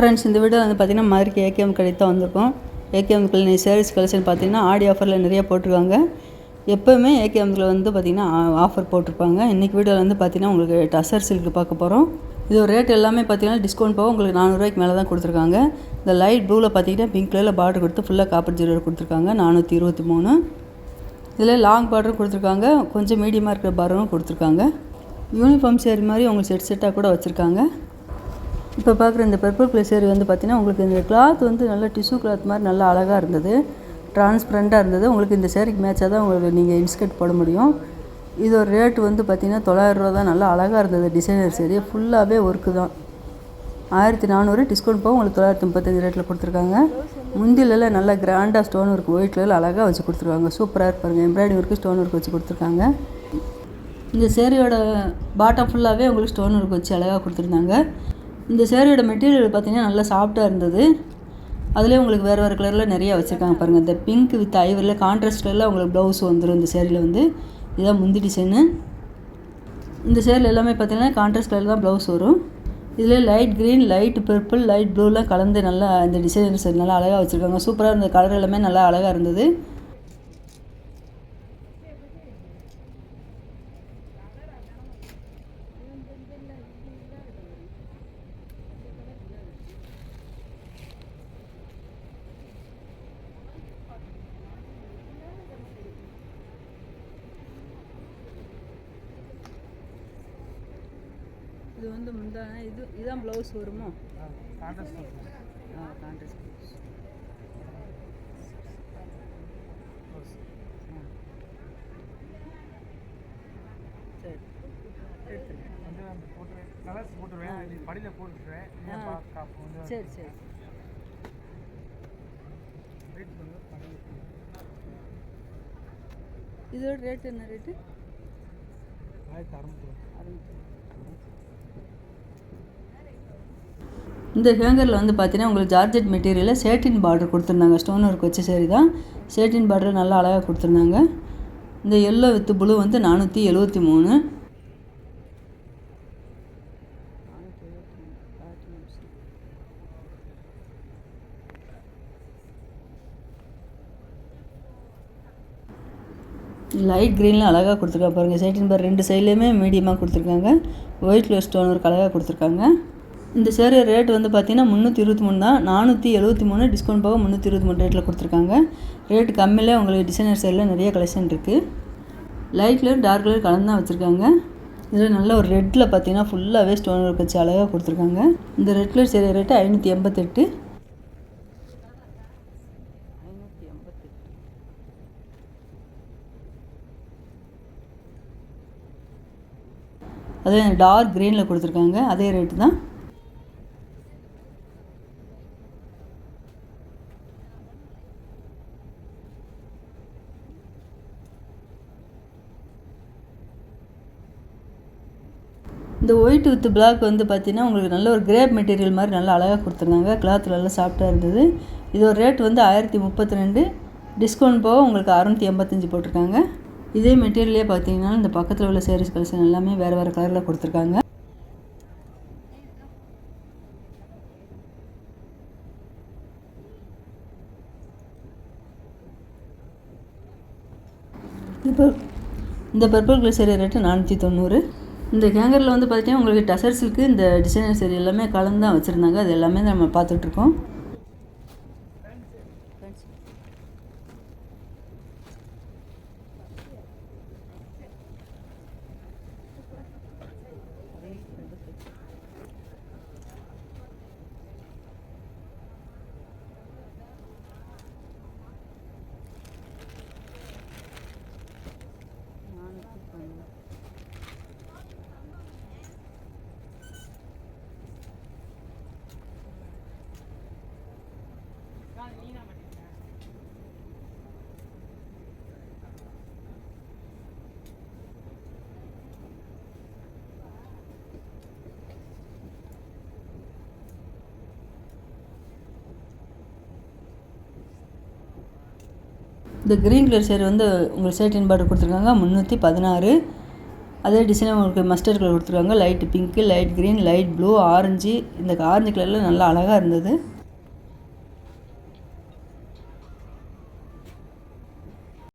Friends இந்த video வந்து பார்த்திங்கன்னா மதுரைக்கு ஏகேஎம் கடைக்கு தான் வந்திருக்கும். ஏகேஎம்கில் நீ சேரீஸ் கலெக்ஷன் பார்த்தீங்கன்னா ஆடி ஆஃபரில் நிறைய போட்டிருக்காங்க. எப்போவுமே ஏகேஎம்கில் வந்து பார்த்திங்கன்னா ஆஃபர் போட்டிருப்பாங்க. இன்றைக்கி வீடியோவில் வந்து பார்த்திங்கன்னா உங்களுக்கு டசர் சில்க் பார்க்க போகிறோம் இது ரேட் எல்லாமே பார்த்தீங்கன்னா டிஸ்கவுண்ட் போக உங்களுக்கு நானூறுரூவாய்க்கு மேலே தான் கொடுத்துருக்காங்க. இந்த லைட் ப்ளூவில் பார்த்தீங்கன்னா பிங்க் கலரில் பார்டர் கொடுத்து ஃபுல்லாக காப்பர் ஜீரோ கொடுத்துருக்காங்க. நானூற்றி இருபத்தி மூணு. இதில் லாங் பார்டரும் கொடுத்துருக்காங்க. கொஞ்சம் மீடியமாக இருக்கிற பார்டரும் கொடுத்துருக்காங்க. யூனிஃபார்ம் சேரி மாதிரி உங்களுக்கு செட் செட்டாக கூட வச்சுருக்காங்க. இப்போ பார்க்குற இந்த பர்பிள் கலர் சேரீ வந்து பார்த்தீங்கன்னா உங்களுக்கு இந்த கிளாத் வந்து நல்லா டிஷ்யூ கிளாத் மாதிரி நல்லா அழகாக இருந்தது. டிரான்ஸ்பரண்ட்டாக இருந்தது. உங்களுக்கு இந்த சேரீக்கு மேட்சாக தான் உங்களுக்கு நீங்கள் இன்ஸ்கர்ட் போட முடியும். இது ஒரு ரேட்டு வந்து பார்த்திங்கன்னா தொள்ளாயிரரூவா தான். நல்லா அழகாக இருந்தது டிசைனர் சேரீ ஃபுல்லாகவே ஒர்க்கு தான். ஆயிரத்தி நானூறு டிஸ்கவுண்ட் போக உங்களுக்கு தொள்ளாயிரத்தி முப்பத்தஞ்சு ரேட்டில் கொடுத்துருக்காங்க. முந்திலெல்லாம் நல்லா கிராண்டாக ஸ்டோன் ஒர்க் ஒயிட் கலரில் அழகாக வச்சு கொடுத்துருக்காங்க. சூப்பராக இருப்பாருங்க எம்ப்ராய்டிங் ஒர்க்கு ஸ்டோன் ஒர்க் வச்சு கொடுத்துருக்காங்க. இந்த சேரீயோட பாட்டம் ஃபுல்லாகவே உங்களுக்கு ஸ்டோன் ஒர்க் வச்சு அழகாக கொடுத்துருந்தாங்க. இந்த சேரீயோட மெட்டீரியல் பார்த்தீங்கன்னா நல்லா சாஃப்டாக இருந்தது. அதிலே உங்களுக்கு வேறு வேறு கலரில் நிறையா வச்சுருக்காங்க பாருங்கள் இந்த பிங்க் வித் ஐவரில் கான்ட்ராஸ்ட் உங்களுக்கு ப்ளவுஸ் வந்துடும் இந்த சேரீயில் வந்து. இதான் முந்தி டிசைனு இந்த சேரில் எல்லாமே பார்த்தீங்கன்னா கான்ட்ராஸ்ட் கலர் தான் ப்ளவுஸ் வரும். இதில் light green light purple light ப்ளூலாம் கலந்து நல்லா இந்த டிசைன்ஸ் நல்லா அழகாக வச்சுருக்காங்க. சூப்பராக இருந்த கலர் எல்லாமே நல்லா அழகாக இருந்தது. இது வந்து முந்தான இது இதான் ப்ளவுஸ் வருமோ? ஆ கான்ட்ராஸ்ட் ப்ளவுஸ் சரி. சரி சரி. இதோட ரேட் என்ன ரேட்டு ஆயிரத்தி அறநூறு இந்த ஹேங்கரில் வந்து பார்த்தீங்கன்னா உங்களுக்கு ஜார்ஜெட் மெட்டீரியலில் சேட்டின் பார்டர் கொடுத்துருந்தாங்க. ஸ்டோன் ஒர்க் வச்சு சரி தான். சேட்டின் பார்டர் நல்லா அழகாக கொடுத்துருந்தாங்க. இந்த எல்லோ வித்து ப்ளூ வந்து நானூற்றி எழுபத்தி மூணு. லைட் க்ரீனில் அழகாக கொடுத்துருக்கா பாருங்கள் சேட்டின் பார் ரெண்டு சைட்லேயுமே மீடியமாக கொடுத்துருக்காங்க. ஒயிட் கலர் ஸ்டோன் ஒரு அழகாக கொடுத்துருக்காங்க. இந்த சேரீ ரேட் வந்து பார்த்தீங்கன்னா முந்நூற்றி இருபத்தி மூணு தான். நானூற்றி எழுபத்தி மூணு டிஸ்கவுண்ட் போக முந்நூற்றி இருபத்தி மூணு ரேட்டில் கொடுத்துருக்காங்க. ரேட் கம்மியில் உங்களுக்கு டிசைனர் சைடில் நிறைய கலெக்ஷன் இருக்குது லைட் கலர் டார்க் கலர் கலந்து தான் வச்சுருக்காங்க. இதில் நல்ல ஒரு ரெட்டில் பார்த்தீங்கன்னா ஃபுல்லாகவே ஸ்டோன் ஒர்க் வச்சு அழகாக கொடுத்துருக்காங்க. இந்த ரெட் கலர் சேரீ ரேட்டு ஐநூற்றி எண்பத்தெட்டு. அதே டார்க் க்ரீனில் கொடுத்துருக்காங்க. அதே ரேட்டு தான். இந்த ஒயிட் வித் பிளாக் வந்து பார்த்தீங்கன்னா உங்களுக்கு நல்ல ஒரு கிரேப் மெட்டீரியல் மாதிரி நல்லா அழகாக கொடுத்துருந்தாங்க. கிளாத் நல்லா சாஃப்டாக இருந்தது. இது ஒரு ரேட் வந்து ஆயிரத்தி முப்பத்தி ரெண்டு. டிஸ்கவுண்ட் போக உங்களுக்கு அறநூற்றி எண்பத்தஞ்சு போட்டிருக்காங்க. இதே மெட்டீரியலே பார்த்தீங்கன்னா இந்த பக்கத்தில் உள்ள சேரீஸ் கலெக்ஷன் எல்லாமே வேறு வேறு கலரில் கொடுத்துருக்காங்க. இப்போ இந்த பர்பிள் கலர் சேரீ ரேட்டு நானூற்றி தொண்ணூறு. இந்த கேங்கரில் வந்து பார்த்தீங்கன்னா உங்களுக்கு டசர் சில்க்கு இந்த டிசைனர் சேரீ எல்லாமே கலந்து தான் வச்சுருந்தாங்க. அது எல்லாமே நம்ம பார்த்துட்ருக்கோம். இந்த க்ரீன் கலர் சேர் வந்து உங்களுக்கு சேட்டின் பார்டர் கொடுத்துருக்காங்க முந்நூற்றி பதினாறு. அதே டிசைன் உங்களுக்கு மஸ்டர்ட் கலர் கொடுத்துருக்காங்க light pink light green light blue orange இந்த ஆரஞ்சு கலரில் நல்லா அழகாக இருந்தது.